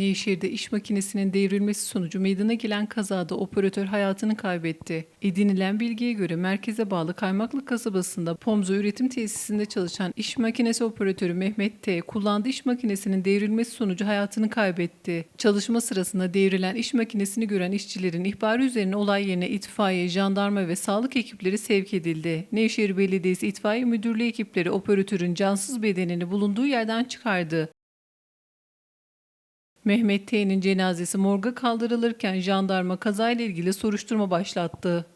Nevşehir'de iş makinesinin devrilmesi sonucu meydana gelen kazada operatör hayatını kaybetti. Edinilen bilgiye göre merkeze bağlı Kaymaklı kasabasında Pomzo üretim tesisinde çalışan iş makinesi operatörü Mehmet T. kullandığı iş makinesinin devrilmesi sonucu hayatını kaybetti. Çalışma sırasında devrilen iş makinesini gören işçilerin ihbarı üzerine olay yerine itfaiye, jandarma ve sağlık ekipleri sevk edildi. Nevşehir Belediyesi İtfaiye Müdürlüğü ekipleri operatörün cansız bedenini bulunduğu yerden çıkardı. Mehmet T'nin cenazesi morga kaldırılırken jandarma kazayla ilgili soruşturma başlattı.